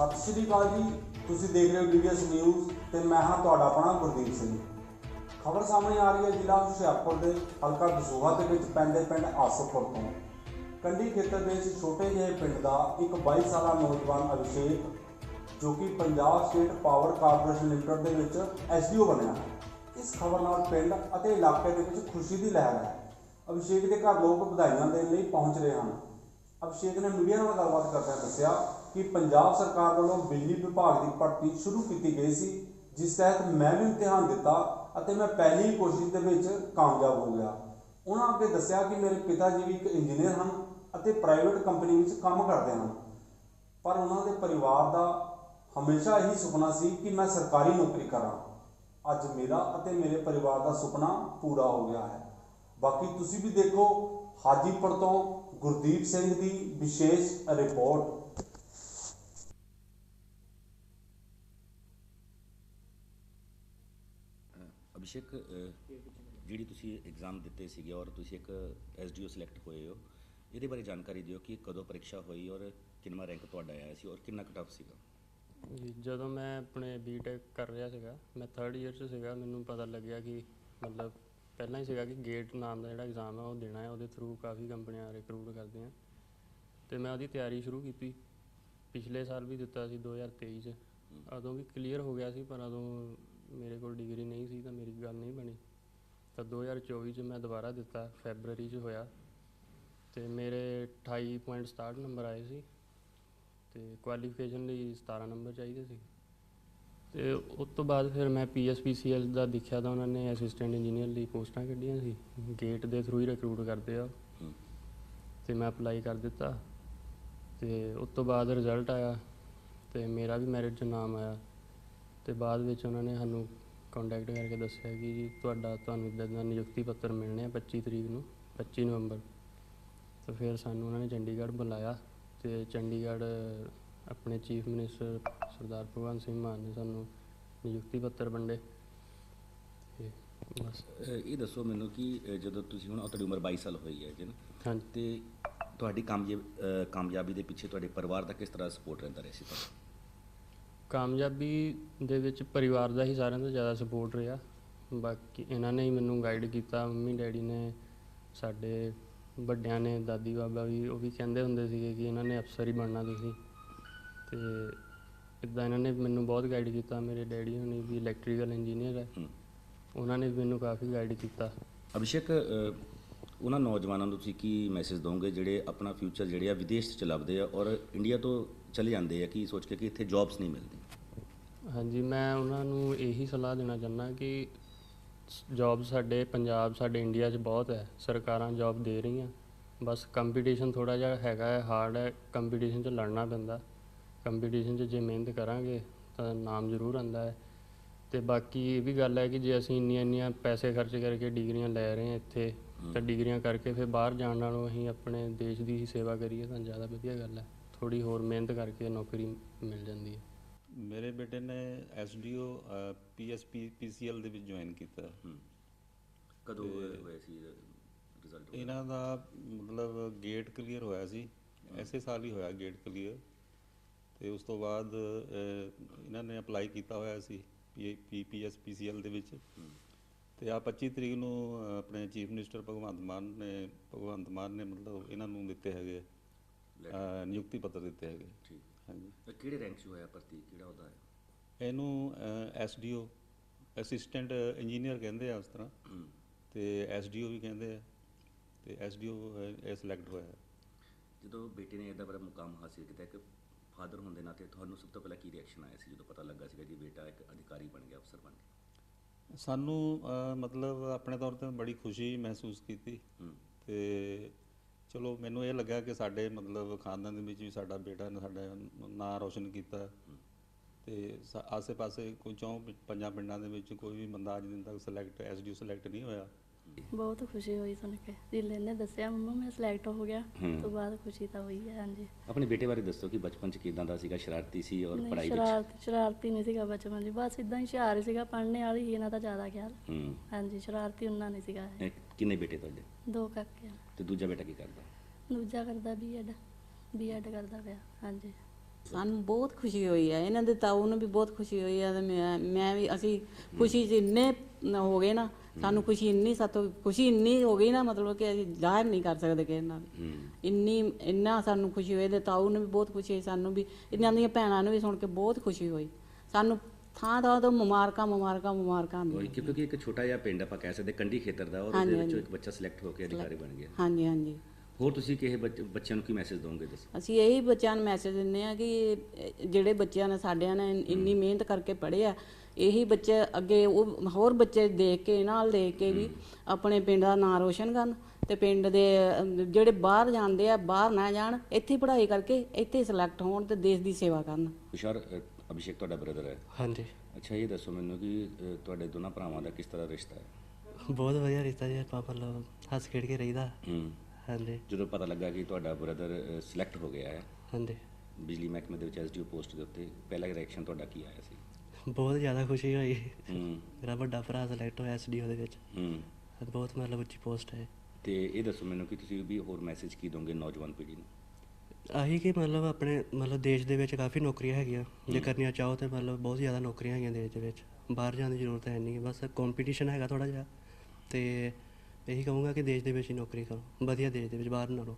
ਸਤਿ ਸ਼੍ਰੀ ਅਕਾਲ ਜੀ। ਤੁਸੀਂ ਦੇਖ ਰਹੇ ਹੋ ਡੀਡੀਐਸ ਨਿਊਜ਼ ਤੇ ਮੈਂ ਹਾਂ ਤੁਹਾਡਾ ਆਪਣਾ ਗੁਰਦੀਪ ਸਿੰਘ। ਖਬਰ ਸਾਹਮਣੇ ਆ ਰਹੀ ਹੈ ਜ਼ਿਲ੍ਹਾ ਹੁਸ਼ਿਆਰਪੁਰ ਦੇ ਹਲਕਾ ਦਸੂਹਾ ਦੇ ਵਿੱਚ ਪੈਂਦੇ ਪਿੰਡ ਆਸਫਪੁਰ ਤੋਂ। ਕੰਢੀ ਖੇਤਰ ਦੇ ਇਸ ਛੋਟੇ ਜਿਹੇ ਪਿੰਡ ਦਾ ਇੱਕ 22 ਸਾਲਾ ਨੌਜਵਾਨ ਅਭਿਸ਼ੇਕ, ਜੋ ਕਿ Punjab state power corporation limited ਦੇ ਵਿੱਚ ਐਸਡੀਓ ਬਣਿਆ ਹੈ। ਇਸ ਖਬਰ ਨਾਲ ਪਿੰਡ ਅਤੇ ਇਲਾਕੇ ਦੇ ਵਿੱਚ ਖੁਸ਼ੀ ਦੀ ਲਹਿਰ ਹੈ। ਅਭਿਸ਼ੇਕ ਦੇ ਘਰ ਲੋਕ ਵਧਾਈਆਂ ਦੇਣ ਲਈ ਪਹੁੰਚ ਰਹੇ ਹਨ। ਅਭਿਸ਼ੇਕ ਨੇ ਮੀਡੀਆ ਨਾਲ ਗੱਲਬਾਤ ਕਰਦਿਆਂ ਦੱਸਿਆ ਕਿ ਪੰਜਾਬ ਸਰਕਾਰ ਵੱਲੋਂ ਬਿਜਲੀ ਵਿਭਾਗ ਦੀ ਭਰਤੀ ਸ਼ੁਰੂ ਕੀਤੀ ਗਈ ਸੀ, ਜਿਸ ਤਹਿਤ ਮੈਂ ਵੀ ਇਮਤਿਹਾਨ ਦਿੱਤਾ ਅਤੇ ਮੈਂ ਪਹਿਲੀ ਕੋਸ਼ਿਸ਼ ਦੇ ਵਿੱਚ ਕਾਮਯਾਬ ਹੋ ਗਿਆ। ਉਹਨਾਂ ਅੱਗੇ ਦੱਸਿਆ ਕਿ ਮੇਰੇ ਪਿਤਾ ਜੀ ਵੀ ਇੱਕ ਇੰਜੀਨੀਅਰ ਹਨ ਅਤੇ ਪ੍ਰਾਈਵੇਟ ਕੰਪਨੀ ਵਿੱਚ ਕੰਮ ਕਰਦੇ ਹਨ। ਪਰ ਉਹਨਾਂ ਦੇ ਪਰਿਵਾਰ ਦਾ ਹਮੇਸ਼ਾ ਇਹੀ ਸੁਪਨਾ ਸੀ ਕਿ ਮੈਂ ਸਰਕਾਰੀ ਨੌਕਰੀ ਕਰਾਂ। ਅੱਜ ਮੇਰਾ ਅਤੇ ਮੇਰੇ ਪਰਿਵਾਰ ਦਾ ਸੁਪਨਾ ਪੂਰਾ ਹੋ ਗਿਆ ਹੈ। ਬਾਕੀ ਤੁਸੀਂ ਵੀ ਦੇਖੋ, ਹਾਜੀਪੁਰ ਤੋਂ ਗੁਰਦੀਪ ਸਿੰਘ ਦੀ ਵਿਸ਼ੇਸ਼ ਰਿਪੋਰਟ। ਅਭਿਸ਼ੇਕ ਜਿਹੜੀ ਤੁਸੀਂ ਐਗਜ਼ਾਮ ਦਿੱਤੇ ਸੀਗੇ ਔਰ ਤੁਸੀਂ ਇੱਕ ਐਸਡੀਓ ਸਿਲੈਕਟ ਹੋਏ ਹੋ ਇਹਦੇ ਬਾਰੇ ਜਾਣਕਾਰੀ ਦਿਓ ਕਿ ਕਦੋਂ ਪ੍ਰੀਖਿਆ ਹੋਈ ਔਰ ਕਿੰਨਾ ਰੈਂਕ ਤੁਹਾਡਾ ਆਇਆ ਸੀ ਔਰ ਕਿੰਨਾ ਕਟ ਸੀਗਾ। ਜੀ ਜਦੋਂ ਮੈਂ ਆਪਣੇ ਬੀਟੈਕ ਕਰ ਰਿਹਾ ਸੀਗਾ ਮੈਂ 3rd ਇਅਰ 'ਚ ਸੀਗਾ ਮੈਨੂੰ ਪਤਾ ਲੱਗਿਆ ਕਿ ਮਤਲਬ ਪਹਿਲਾਂ ਹੀ ਸੀਗਾ ਕਿ ਗੇਟ ਨਾਮ ਦਾ ਜਿਹੜਾ ਐਗਜ਼ਾਮ ਆ ਉਹ ਦੇਣਾ ਹੈ, ਉਹਦੇ ਥਰੂ ਕਾਫੀ ਕੰਪਨੀਆਂ ਰਿਕਰੂਟ ਕਰਦੀਆਂ ਤੇ ਮੈਂ ਉਹਦੀ ਤਿਆਰੀ ਸ਼ੁਰੂ ਕੀਤੀ। ਪਿਛਲੇ ਸਾਲ ਵੀ ਦਿੱਤਾ ਸੀ 2023 'ਚ। ਉਦੋਂ ਵੀ ਕਲੀਅਰ ਹੋ ਗਿਆ ਸੀ, ਪਰ ਉਦੋਂ ਮੇਰੇ ਕੋਲ ਡਿਗਰੀ ਨਹੀਂ ਸੀ, ਤਾਂ ਮੇਰੀ ਗੱਲ ਨਹੀਂ ਬਣੀ। ਤਾਂ 2024 'ਚ ਮੈਂ ਦੁਬਾਰਾ ਦਿੱਤਾ ਫੈਬਰੂਰੀ 'ਚ ਹੋਇਆ। ਤੇ ਮੇਰੇ 28.67 ਨੰਬਰ ਆਏ ਸੀ। ਤੇ ਕੁਆਲੀਫਿਕੇਸ਼ਨ ਲਈ 17 ਨੰਬਰ ਚਾਹੀਦੇ ਸੀ। ਤੇ ਉਸ ਤੋਂ ਬਾਅਦ ਫਿਰ ਮੈਂ ਪੀਐਸਪੀਸੀਐਲ ਦਾ ਦੇਖਿਆ ਤਾਂ ਉਹਨਾਂ ਨੇ ਅਸਿਸਟੈਂਟ ਇੰਜੀਨੀਅਰ ਲਈ ਪੋਸਟਾਂ ਕੱਢੀਆਂ ਸੀ। ਗੇਟ ਦੇ ਥਰੂ ਹੀ ਰਿਕਰੂਟ ਕਰਦੇ ਆ ਤੇ ਮੈਂ ਅਪਲਾਈ ਕਰ ਦਿੱਤਾ। ਤੇ ਉਸ ਤੋਂ ਬਾਅਦ ਰਿਜ਼ਲਟ ਆਇਆ ਤੇ ਮੇਰਾ ਵੀ ਮੈਰਿਟ 'ਚ ਨਾਮ ਆਇਆ। ਤੇ ਬਾਅਦ ਵਿੱਚ ਉਹਨਾਂ ਨੇ ਸਾਨੂੰ ਕੰਟੈਕਟ ਕਰਕੇ ਦੱਸਿਆ ਕਿ ਜੀ ਤੁਹਾਡਾ ਤੁਹਾਨੂੰ ਇੱਦਾਂ ਦਾ ਨਿਯੁਕਤੀ ਪੱਤਰ ਮਿਲਣੇ ਆ 25 ਤਰੀਕ ਨੂੰ 25 ਨਵੰਬਰ। ਤੇ ਫਿਰ ਸਾਨੂੰ ਉਹਨਾਂ ਨੇ ਚੰਡੀਗੜ੍ਹ ਬੁਲਾਇਆ ਤੇ ਚੰਡੀਗੜ੍ਹ ਆਪਣੇ ਚੀਫ ਮਿਨਿਸਟਰ ਸਰਦਾਰ ਭਗਵੰਤ ਸਿੰਘ ਮਾਨ ਨੇ ਸਾਨੂੰ ਨਿਯੁਕਤੀ ਪੱਤਰ ਵੰਡੇ। ਤੇ ਬਸ। ਇਹ ਦੱਸੋ ਮੈਨੂੰ ਕਿ ਜਦੋਂ ਤੁਸੀਂ ਹੁਣ ਤੁਹਾਡੀ ਉਮਰ 22 ਸਾਲ ਹੋਈ ਹੈ ਜੀ ਨਾ ਹਾਂਜੀ। ਤੇ ਤੁਹਾਡੀ ਕਾਮਯਾਬੀ ਦੇ ਪਿੱਛੇ ਤੁਹਾਡੇ ਪਰਿਵਾਰ ਦਾ ਕਿਸ ਤਰ੍ਹਾਂ ਸਪੋਰਟ ਰਹਿੰਦਾ ਰਿਹਾ ਸੀ ਤੁਹਾਨੂੰ ਕਾਮਯਾਬੀ ਦੇ ਵਿੱਚ ਪਰਿਵਾਰ ਦਾ ਹੀ ਸਾਰਿਆਂ ਤੋਂ ਜ਼ਿਆਦਾ ਸਪੋਰਟ ਰਿਹਾ। ਬਾਕੀ ਇਹਨਾਂ ਨੇ ਹੀ ਮੈਨੂੰ ਗਾਈਡ ਕੀਤਾ। ਮੰਮੀ ਡੈਡੀ ਨੇ ਸਾਡੇ ਵੱਡਿਆਂ ਨੇ ਦਾਦੀ ਬਾਬਾ ਵੀ ਉਹ ਵੀ ਕਹਿੰਦੇ ਹੁੰਦੇ ਸੀਗੇ ਕਿ ਇਹਨਾਂ ਨੇ ਅਫਸਰ ਹੀ ਬਣਨਾ ਤੁਸੀਂ। ਤੇ ਇਦਾਂ ਇਹਨਾਂ ਨੇ ਮੈਨੂੰ ਬਹੁਤ ਗਾਈਡ ਕੀਤਾ। ਮੇਰੇ ਡੈਡੀ ਹੋਣੀ ਵੀ ਇਲੈਕਟ੍ਰੀਕਲ ਇੰਜੀਨੀਅਰ ਹੈ। ਹੂੰ। ਉਹਨਾਂ ਨੇ ਵੀ ਮੈਨੂੰ ਕਾਫੀ ਗਾਈਡ ਕੀਤਾ। ਅਭਿਸ਼ੇਕ ਅ, ਉਹਨਾਂ ਨੌਜਵਾਨਾਂ ਨੂੰ ਤੁਸੀਂ ਕੀ ਮੈਸੇਜ ਦੋਗੇ ਜਿਹੜੇ ਆਪਣਾ ਫਿਊਚਰ ਜਿਹੜੇ ਆ ਵਿਦੇਸ਼ 'ਚ ਲੱਭਦੇ ਆ ਔਰ ਇੰਡੀਆ ਤੋਂ ਚਲੇ ਜਾਂਦੇ ਆ? ਕੀ ਸੋਚ ਕੇ ਕਿ ਇੱਥੇ ਜੌਬਸ ਨਹੀਂ ਮਿਲਦੀ? ਹਾਂਜੀ ਮੈਂ ਉਹਨਾਂ ਨੂੰ ਇਹੀ ਸਲਾਹ ਦੇਣਾ ਚਾਹੁੰਦਾ ਕਿ ਜੌਬ ਸਾਡੇ ਪੰਜਾਬ ਸਾਡੇ ਇੰਡੀਆ 'ਚ ਬਹੁਤ ਹੈ। ਸਰਕਾਰਾਂ ਜੌਬ ਦੇ ਰਹੀਆਂ। ਬਸ ਕੰਪੀਟੀਸ਼ਨ ਥੋੜਾ ਜਿਹਾ ਹੈਗਾ ਹੈ ਹਾਰਡ ਹੈ। ਕੰਪੀਟੀਸ਼ਨ 'ਚ ਲੜਨਾ ਪੈਂਦਾ। ਕੰਪੀਟੀਸ਼ਨ 'ਚ ਜੇ ਮਿਹਨਤ ਕਰਾਂਗੇ ਤਾਂ ਨਾਮ ਜ਼ਰੂਰ ਆਉਂਦਾ ਹੈ। ਤੇ ਬਾਕੀ ਇਹ ਵੀ ਗੱਲ ਹੈ ਕਿ ਜੇ ਅਸੀਂ ਇੰਨੀਆਂ ਇੰਨੀਆਂ ਪੈਸੇ ਖਰਚ ਕਰਕੇ ਡਿਗਰੀਆਂ ਲੈ ਰਹੇ ਹਾਂ ਇੱਥੇ ਤਾਂ ਡਿਗਰੀਆਂ ਕਰਕੇ ਫਿਰ ਬਾਹਰ ਜਾਣ ਨਾਲੋਂ ਅਸੀਂ ਆਪਣੇ ਦੇਸ਼ ਦੀ ਹੀ ਸੇਵਾ ਕਰੀਏ ਤਾਂ ਜ਼ਿਆਦਾ ਵਧੀਆ ਗੱਲ ਹੈ। ਥੋੜੀ ਹੋਰ ਮਿਹਨਤ ਕਰਕੇ ਨੌਕਰੀ ਮਿਲ ਜਾਂਦੀ ਹੈ। ਮੇਰੇ ਬੇਟੇ ਨੇ ਐਸਡੀਓ ਪੀਐਸਪੀ ਪੀਸੀਐਲ ਦੇ ਵਿੱਚ ਜੁਆਇਨ ਕੀਤਾ। ਹੂੰ। ਕਦੋਂ ਹੋਇਆ ਸੀ ਰਿਜ਼ਲਟ ਇਹਨਾਂ ਦਾ ਮਤਲਬ ਗੇਟ ਕਲੀਅਰ ਹੋਇਆ ਸੀ। ਐਸੇ ਸਾਲ ਹੀ ਹੋਇਆ ਗੇਟ ਕਲੀਅਰ। ਤੇ ਉਸ ਤੋਂ ਬਾਅਦ ਇਹਨਾਂ ਨੇ ਅਪਲਾਈ ਕੀਤਾ ਹੋਇਆ ਸੀ ਪੀਪੀਐਸ ਪੀਸੀਐਲ ਦੇ ਵਿੱਚ। ਤੇ ਆ 25 ਤਰੀਕ ਨੂੰ ਆਪਣੇ ਚੀਫ ਮਿਨਿਸਟਰ ਭਗਵੰਤ ਮਾਨ ਨੇ ਭਗਵੰਤ ਮਾਨ ਨੇ ਮਤਲਬ ਇਹਨਾਂ ਨੂੰ ਦਿੱਤੇ ਹੈਗੇ ਨਿਯੁਕਤੀ ਪੱਤਰ ਦਿੱਤੇ ਹੈਗੇ। ਠੀਕ। ਹਾਂਜੀ। ਕਿਹੜੇ ਰੈਂਕ 'ਚ ਹੋਇਆ ਭਰਤੀ? ਕਿਹੜਾ ਉਹਦਾ ਹੈ? ਇਹਨੂੰ ਐਸਡੀਓ ਅਸਿਸਟੈਂਟ ਇੰਜੀਨੀਅਰ ਕਹਿੰਦੇ ਆ ਉਸ ਤਰ੍ਹਾਂ। ਤੇ ਐਸਡੀਓ ਵੀ ਕਹਿੰਦੇ ਆ ਤੇ ਐਸਡੀਓ ਇਹ ਸਿਲੈਕਟ ਹੋਇਆ। ਜਦੋਂ ਬੇਟੇ ਨੇ ਇਹਦਾ ਬੜਾ ਮੁਕਾਮ ਹਾਸਿਲ ਕੀਤਾ ਇੱਕ ਫਾਦਰ ਹੋਣ ਦੇ ਨਾਤੇ ਤੁਹਾਨੂੰ ਸਭ ਤੋਂ ਪਹਿਲਾਂ ਕੀ ਰਿਐਕਸ਼ਨ ਆਇਆ ਸੀ ਜਦੋਂ ਪਤਾ ਲੱਗਾ ਸੀਗਾ ਕਿ ਬੇਟਾ ਇੱਕ ਅਧਿਕਾਰੀ ਬਣ ਗਿਆ ਅਫਸਰ ਬਣ ਗਿਆ? ਸਾਨੂੰ ਮਤਲਬ ਆਪਣੇ ਤੌਰ ਤੇ ਬੜੀ ਖੁਸ਼ੀ ਮਹਿਸੂਸ ਕੀਤੀ। ਤੇ ਚਲੋ ਮੈਨੂੰ ਇਹ ਲੱਗਾ ਕਿ ਸਾਡੇ ਮਤਲਬ ਖਾਨਦਾਨ ਦੇ ਵਿੱਚ ਵੀ ਸਾਡਾ ਬੇਟਾ ਨੇ ਸਾਡਾ ਨਾਂ ਰੋਸ਼ਨ ਕੀਤਾ। ਤੇ ਆਸੇ-ਪਾਸੇ ਕੋਈ ਚੌਂ ਪੰਜਾਂ ਪਿੰਡਾਂ ਦੇ ਵਿੱਚ ਕੋਈ ਵੀ ਬੰਦਾ ਅੱਜ ਦਿਨ ਤੱਕ ਸਿਲੈਕਟ ਐਸਡੀਓ ਸਿਲੈਕਟ ਨਹੀਂ ਹੋਇਆ। ਬਹੁਤ ਖੁਸ਼ੀ ਹੋਈ ਸੁਣ ਕੇ। ਜਿੱਲੇ ਨੇ ਦੱਸਿਆ ਮੰਮਾ ਮੈਂ ਸਿਲੈਕਟ ਹੋ ਗਿਆ। ਹੂੰ। ਤੋਂ ਬਾਅਦ ਖੁਸ਼ੀ ਤਾਂ ਹੋਈ ਹੈ ਹਾਂਜੀ। ਆਪਣੇ ਬੇਟੇ ਬਾਰੇ ਦੱਸੋ ਕਿ ਬਚਪਨ 'ਚ ਕਿਦਾਂ ਦਾ ਸੀਗਾ? ਸ਼ਰਾਰਤੀ ਸੀ ਔਰ ਨਹੀਂ ਪੜ੍ਹਾਈ ਵਿੱਚ? ਸ਼ਰਾਰਤ ਸ਼ਰਾਰਤੀ ਨਹੀਂ ਸੀਗਾ ਬਚਪਨ ਜੀ ਬਸ ਇਦਾਂ ਹੀ ਹੁਸ਼ਿਆਰ ਹੀ ਸੀਗਾ ਪੜ੍ਹਨੇ ਵਾਲੀ ਹੀ ਇਹਨਾਂ ਦਾ ਜ਼ਿਆਦਾ ਖਿਆਲ। ਹੂੰ। ਹਾਂਜੀ ਸ਼ਰਾਰਤੀ ਉਹਨਾਂ ਨਹੀਂ ਸੀਗਾ ਇਹ। ਇਹ ਕਿੰਨੇ ਬੇਟੇ ਤੁਹਾਡੇ? ਦੋ ਕਾਕੇ ਆ। ਤੇ ਦੂਜਾ ਬੇਟਾ ਕੀ ਕਰਦਾ? ਦੂਜਾ ਕਰਦਾ ਬੀਐਡ ਬੀਐਡ ਕਰਦਾ ਪਿਆ ਹਾਂਜੀ। ਸਾਨੂੰ ਬਹੁਤ ਖੁਸ਼ੀ ਹੋਈ ਹੈ। ਇਹਨਾਂ ਦੇ ਤਾਊ ਨੂੰ ਵੀ ਬਹੁਤ ਖੁਸ਼ੀ ਹੋਈ ਹੈ ਤੇ ਮੈਂ ਮੈਂ ਵੀ ਅਸੀਂ ਖੁਸ਼ੀ 'ਚ ਇੰਨੇ ਹੋ ਗਏ ਨਾ ਸਾਨੂੰ ਖੁਸ਼ੀ ਇੰਨੀ ਸਾਤੋਂ ਖੁਸ਼ੀ ਇੰਨੀ ਹੋ ਗਈ ਨਾ ਮਤਲਬ ਕਿ ਅਸੀਂ ਜ਼ਾਹਿਰ ਨਹੀਂ ਕਰ ਸਕਦੇ ਕਿਸੇ ਨਾਲ। ਹੂੰ। ਇੰਨੀ ਇੰਨਾ ਸਾਨੂੰ ਖੁਸ਼ੀ ਹੋਈ ਤੇ ਤਾਊ ਨੂੰ ਵੀ ਬਹੁਤ ਖੁਸ਼ੀ ਹੋਈ ਸਾਨੂੰ ਵੀ ਇਹਨਾਂ ਦੀਆਂ ਭੈਣਾਂ ਨੂੰ ਵੀ ਸੁਣ ਕੇ ਬਹੁਤ ਖੁਸ਼ੀ ਹੋਈ। ਸਾਨੂੰ ਥਾਂ ਥਾਂ ਤੋਂ ਮੁਬਾਰਕਾਂ ਮੁਬਾਰਕਾਂ ਮੁਬਾਰਕਾਂ ਉਹ ਆਉਂਦੀਆਂ ਕਿਉਂਕਿ ਇੱਕ ਛੋਟਾ ਜਿਹਾ ਪਿੰਡ ਆਪਾਂ ਕਹਿ ਸਕਦੇ ਕੰਢੀ ਖੇਤਰ ਦਾ ਔਰ ਉਹਦੇ ਵਿੱਚੋਂ। ਇੱਕ ਬੱਚਾ ਸਿਲੈਕਟ ਹੋ ਕੇ ਅਧਿਕਾਰੀ ਬਣ ਗਿਆ। ਹਾਂਜੀ ਹਾਂਜੀ। ਹੋਰ ਤੁਸੀਂ ਕਿਸੇ ਬੱਚ- ਬੱਚਿਆਂ ਨੂੰ ਕੀ ਮੈਸੇਜ ਦੋਗੇ ਦੱਸੋ? ਅਸੀਂ ਇਹੀ ਬੱਚਿਆਂ ਨੂੰ ਮੈਸੇਜ ਦਿੰਦੇ ਆ ਕਿ ਜਿਹੜੇ ਬੱਚਿਆਂ ਨੇ ਸਾਡਿਆਂ ਨੇ ਇੰਨੀ ਮਿਹਨਤ ਕਰਕੇ ਪੜ੍ਹੇ ਆ ਇਹੀ ਬੱਚੇ ਅੱਗੇ ਉਹ ਹੋਰ ਬੱਚੇ ਦੇਖ ਕੇ ਨਾਲ ਦੇਖ ਕੇ ਵੀ ਆਪਣੇ ਪਿੰਡ ਦਾ ਨਾਂ ਰੋਸ਼ਨ ਕਰਨ ਤੇ ਪਿੰਡ ਦੇ ਜਿਹੜੇ ਬਾਹਰ ਜਾਂਦੇ ਆ ਬਾਹਰ ਨਾ ਜਾਣ ਇੱਥੇ ਪੜ੍ਹਾਈ ਕਰਕੇ ਇੱਥੇ ਸਿਲੈਕਟ ਹੋਣ ਤੇ ਦੇਸ਼ ਦੀ ਸੇਵਾ ਕਰਨ। ਅ, ਅਭਿਸ਼ੇਕ ਤੁਹਾਡਾ ਬ੍ਰਦਰ ਹੈ। ਹਾਂਜੀ। ਅੱਛਾ ਇਹ ਦੱਸੋ ਮੈਨੂੰ ਕਿ ਤੁਹਾਡੇ ਦੋਨਾਂ ਭਰਾਵਾਂ ਦਾ ਕਿਸ ਤਰ੍ਹਾਂ ਰਿਸ਼ਤਾ ਹੈ? ਬਹੁਤ ਵਧੀਆ ਰਿਸ਼ਤਾ ਜੀ ਆਪਾਂ ਮਤਲਬ ਹੱਸ ਖੇਡ ਕੇ ਰਹੀਦਾ। ਹੂੰ। ਹਾਂਜੀ। ਜਦੋਂ ਪਤਾ ਲੱਗਾ ਕਿ ਤੁਹਾਡਾ ਬ੍ਰਦਰ ਸਿਲੈਕਟ ਹੋ ਗਿਆ ਹੈ ਹਾਂਜੀ। ਬਿਜਲੀ ਮਹਿਕਮੇ ਦੇ ਵਿੱਚ ਐਸਡੀਓ ਪੋਸਟ ਦੇ ਉੱਤੇ ਪਹਿਲਾ ਰਿਐਕਸ਼ਨ ਤੁਹਾਡਾ ਕੀ ਆਇਆ ਸੀ? ਬਹੁਤ ਜ਼ਿਆਦਾ ਖੁਸ਼ੀ ਹੋਈ। ਹੂੰ। ਮੇਰਾ ਵੱਡਾ ਭਰਾ ਸਿਲੈਕਟ ਹੋਇਆ ਐਸਡੀਓ ਦੇ ਵਿੱਚ। ਹੂੰ। ਬਹੁਤ ਮਤਲਬ ਉੱਚੀ ਪੋਸਟ ਹੈ। ਤੇ ਇਹ ਦੱਸੋ ਮੈਨੂੰ ਕਿ ਤੁਸੀਂ ਵੀ ਹੋਰ ਮੈਸੇਜ ਕੀ ਦੋਗੇ ਨੌਜਵਾਨ ਪੀੜ੍ਹੀ ਨੂੰ? ਆਹੀ ਕਿ ਮਤਲਬ ਆਪਣੇ ਮਤਲਬ ਦੇਸ਼ ਦੇ ਵਿੱਚ ਕਾਫੀ ਨੌਕਰੀਆਂ ਹੈਗੀਆਂ। ਜੇ ਕਰਨੀਆਂ ਚਾਹੋ ਤੇ ਮਤਲਬ ਬਹੁਤ ਜ਼ਿਆਦਾ ਨੌਕਰੀਆਂ ਹੈਗੀਆਂ ਦੇਸ਼ ਦੇ ਵਿੱਚ। ਬਾਹਰ ਜਾਣ ਦੀ ਜ਼ਰੂਰਤ ਹੈ ਨਹੀਂ। ਬਸ ਕੰਪੀਟੀਸ਼ਨ ਹੈਗਾ ਥੋੜਾ ਜਿਹਾ। ਤੇ ਇਹੀ ਕਹੂੰਗਾ ਕਿ ਦੇਸ਼ ਦੇ ਵਿੱਚ ਹੀ ਨੌਕਰੀ ਕਰੋ, ਵਧੀਆ ਦੇਸ਼ ਦੇ ਵਿੱਚ ਬਾਹਰ ਨਾ ਰਹੋ।